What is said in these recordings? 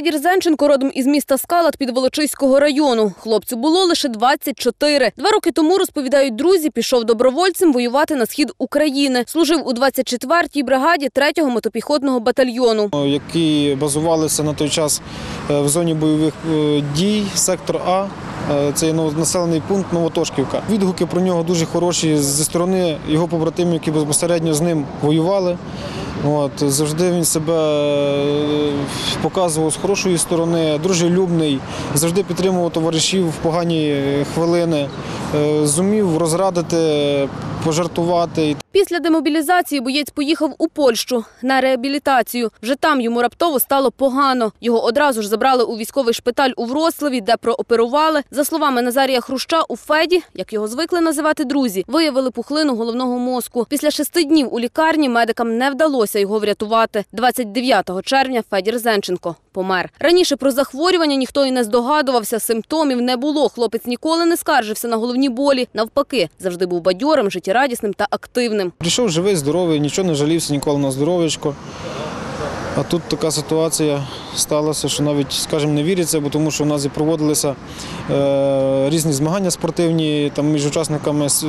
Федір Зенченко родом із міста Скалат під Волочиського району. Хлопцю було лише 24. Два роки тому, розповідають друзі, пішов добровольцем воювати на схід України. Служив у 24-й бригаді 3-го мотопіхотного батальйону. які базувалися на той час е, в зоні бойових е, дій, сектор А. Е, Це є населений пункт Новотошківка. Відгуки про нього дуже хороші зі сторони його побратимів, які безпосередньо з ним воювали. От, завжди він себе е, показував з хорошої сторони, дружелюбний, завжди підтримував товаришів в погані е, хвилини, е, зумів розрадити, пожартувати. Після демобілізації боєць поїхав у Польщу на реабілітацію. Вже там йому раптово стало погано. Його одразу ж забрали у військовий шпиталь у Вроцлаві, де прооперували. За словами Назарія Хруща, у Феді, як його звикли називати друзі, виявили пухлину головного мозку. Після шести днів у лікарні медикам не вдалося його врятувати. 29 червня Федір Зенченко помер. Раніше про захворювання ніхто і не здогадувався. Симптомів не було. Хлопець ніколи не скаржився на головні болі. Навпаки, завжди був бадьорим, життєрадісним та активним. Прийшов живий, здоровий, нічого не жалівся ніколи на здоров'ячко. А тут така ситуація сталася, що навіть, скажімо, не віриться, бо тому що у нас і проводилися е, різні змагання спортивні там, між учасниками е,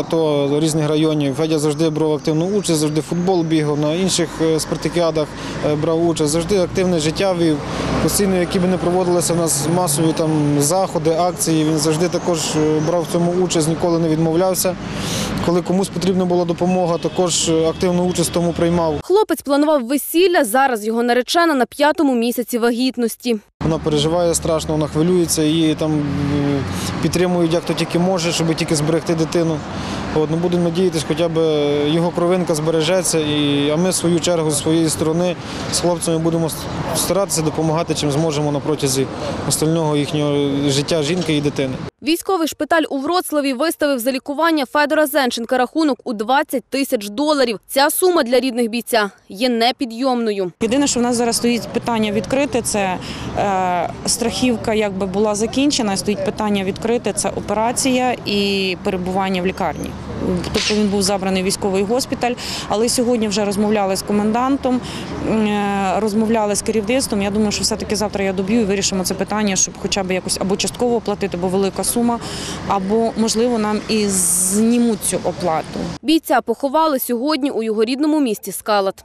АТО різних районів. Федя завжди брав активну участь, завжди футбол бігав, на інших е, спартакіадах е, брав участь, завжди активне життя вів. Постійно, які б не проводилися у нас масові там, заходи, акції, він завжди також брав в цьому участь, ніколи не відмовлявся. Коли комусь потрібна була допомога, також активну участь тому приймав. Хлопець планував весілля. Зараз його наречена на п'ятому місяці вагітності. Вона переживає страшно, вона хвилюється, її там е, підтримують як то тільки може, щоб тільки зберегти дитину. От, ну, будемо надіятися, хоча б його кровинка збережеться, і, а ми в свою чергу з своєї сторони з хлопцями будемо старатися допомагати, чим зможемо на протязі остального їхнього життя жінки і дитини. Військовий шпиталь у Вроцлаві виставив за лікування Федора Зенченка рахунок у 20 тисяч доларів. Ця сума для рідних бійця є непідйомною. Єдине, що в нас зараз стоїть питання відкрите, це е, страхівка якби була закінчена. Стоїть питання відкрите, це операція і перебування в лікарні. Тобто він був забраний в військовий госпіталь, але сьогодні вже розмовляли з комендантом, е, розмовляли з керівництвом. Я думаю, що все-таки завтра я доб'ю і вирішимо це питання, щоб хоча б якось або частково оплатити, бо велика сума, або можливо нам і знімуть цю оплату. Бійця поховали сьогодні у його рідному місті Скалат.